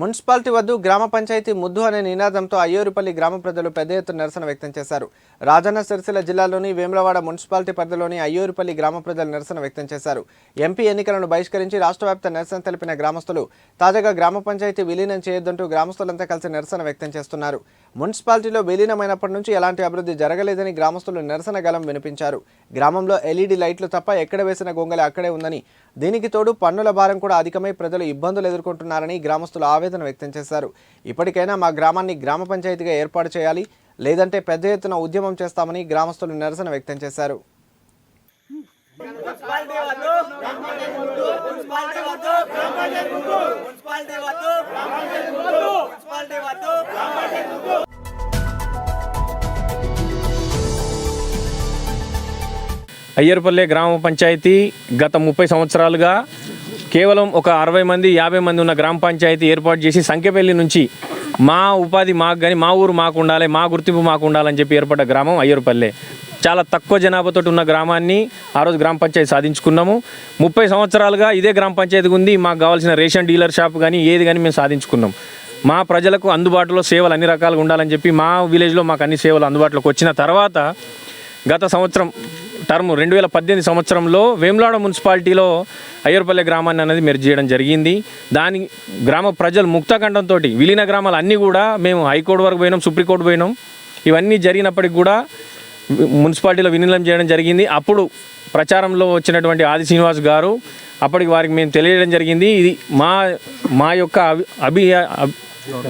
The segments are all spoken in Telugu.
మున్సిపాలిటీ వద్దు గ్రామ పంచాయతీ ముద్దు అనే నినాదంతో అయ్యూరుపల్లి గ్రామ ప్రజలు పెద్ద ఎత్తున నిరసన వ్యక్తం చేశారు. రాజన్న సిరిసిల్ల జిల్లాలోని వేములవాడ మున్సిపాలిటీ పరిధిలోని అయ్యూరుపల్లి గ్రామ ప్రజలు నిరసన వ్యక్తం చేశారు. ఎంపీ ఎన్నికలను బహిష్కరించి రాష్ట్రవ్యాప్త నిరసన తెలిపిన గ్రామస్తులు తాజాగా గ్రామ పంచాయతీ విలీనం చేయొద్దంటూ గ్రామస్తులంతా కలిసి నిరసన వ్యక్తం చేస్తున్నారు. మున్సిపాలిటీలో విలీనమైనప్పటి నుంచి ఎలాంటి అభివృద్ధి జరగలేదని గ్రామస్తులు నిరసన గలం వినిపించారు. గ్రామంలో ఎల్ఈడి లైట్లు తప్ప ఎక్కడ వేసిన గొంగలి అక్కడే ఉందని దీనికి తోడు పన్నుల భారం కూడా అధికమై ప్రజలు ఇబ్బందులు ఎదుర్కొంటున్నారని గ్రామస్తులు ఆవేదన వ్యక్తం చేశారు. ఇప్పటికైనా మా గ్రామాన్ని గ్రామ పంచాయతీగా ఏర్పాటు చేయాలి లేదంటే పెద్ద ఎత్తున ఉద్యమం చేస్తామని గ్రామస్తులు నిరసన వ్యక్తం చేశారు. అయ్యర్పల్లె గ్రామ పంచాయతీ గత ముప్పై సంవత్సరాలుగా కేవలం ఒక అరవై మంది యాభై మంది ఉన్న గ్రామ పంచాయతీ ఏర్పాటు చేసి సంఖ్యపల్లి నుంచి మా ఉపాధి మాకు కానీ మా ఊరు మాకు ఉండాలి మా గుర్తింపు మాకు ఉండాలని చెప్పి ఏర్పడ్డ గ్రామం అయ్యూరుపల్లె. చాలా తక్కువ జనాభాతో ఉన్న గ్రామాన్ని ఆ రోజు గ్రామ పంచాయతీ సాధించుకున్నాము. ముప్పై సంవత్సరాలుగా ఇదే గ్రామ పంచాయతీ ఉంది మాకు కావాల్సిన రేషన్ డీలర్ షాప్ కానీ ఏది కానీ మేము సాధించుకున్నాం. మా ప్రజలకు అందుబాటులో సేవలు అన్ని రకాలుగా ఉండాలని చెప్పి మా విలేజ్లో మాకు అన్ని సేవలు అందుబాటులోకి వచ్చిన తర్వాత గత సంవత్సరం టర్మ్ రెండు వేల పద్దెనిమిది సంవత్సరంలో వేములాడ మున్సిపాలిటీలో అయ్యర్పల్లె గ్రామాన్ని అనేది మెర్జ్ చేయడం జరిగింది. దాని గ్రామ ప్రజలు ముక్తకంఠంతో విలీన గ్రామాలు అన్నీ కూడా మేము హైకోర్టు వరకు పోయినాం సుప్రీంకోర్టు పోయినాం. ఇవన్నీ జరిగినప్పటికి కూడా మున్సిపాలిటీలో విలీనం చేయడం జరిగింది. అప్పుడు ప్రచారంలో వచ్చినటువంటి ఆది శ్రీనివాస్ గారు అప్పటికి వారికి మేము తెలియడం జరిగింది. ఇది మా మా యొక్క అభి అభి-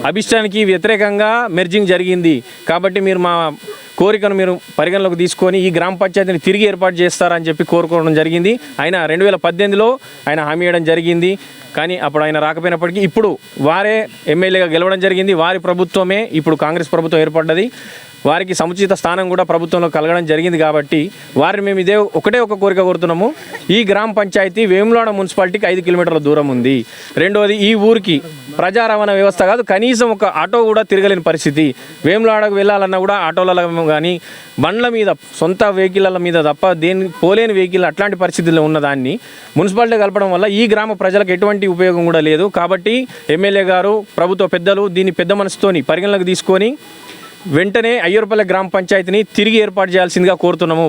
అభిష్టానికి వ్యతిరేకంగా మెర్జింగ్ జరిగింది. కాబట్టి మీరు మా కోరికను మీరు పరిగణలోకి తీసుకొని ఈ గ్రామ పంచాయతీని తిరిగి ఏర్పాటు చేస్తారని చెప్పి కోరుకోవడం జరిగింది. ఆయన రెండు వేల పద్దెనిమిదిలో ఆయన హామీ ఇవ్వడం జరిగింది. కానీ అప్పుడు ఆయన రాకపోయినప్పటికీ ఇప్పుడు వారే ఎమ్మెల్యేగా గెలవడం జరిగింది. వారి ప్రభుత్వమే ఇప్పుడు కాంగ్రెస్ ప్రభుత్వం ఏర్పడ్డది. వారికి సముచిత స్థానం కూడా ప్రభుత్వంలో కలగడం జరిగింది కాబట్టి వారిని మేము ఇదే ఒకటే ఒక కోరిక కోరుతున్నాము. ఈ గ్రామ పంచాయతీ వేములాడ మున్సిపాలిటీకి ఐదు కిలోమీటర్ల దూరం ఉంది. రెండవది ఈ ఊరికి ప్రజా రవాణా వ్యవస్థ కాదు కనీసం ఒక ఆటో కూడా తిరగలేని పరిస్థితి. వేములాడకు వెళ్ళాలన్నా కూడా ఆటోలలో కానీ బండ్ల మీద సొంత వెహికల్ల మీద తప్ప దేని పోలేని వెహికల్ అట్లాంటి పరిస్థితుల్లో ఉన్నదాన్ని మున్సిపాలిటీ కలపడం వల్ల ఈ గ్రామ ప్రజలకు ఎటువంటి ఉపయోగం కూడా లేదు. కాబట్టి ఎమ్మెల్యే గారు ప్రభుత్వ పెద్దలు దీన్ని పెద్ద మనసుతోని పరిగణలోకి తీసుకొని వెంటనే అయ్యూరుపల్లె గ్రామ పంచాయతీని తిరిగి ఏర్పాటు చేయాల్సిందిగా కోరుతున్నాము.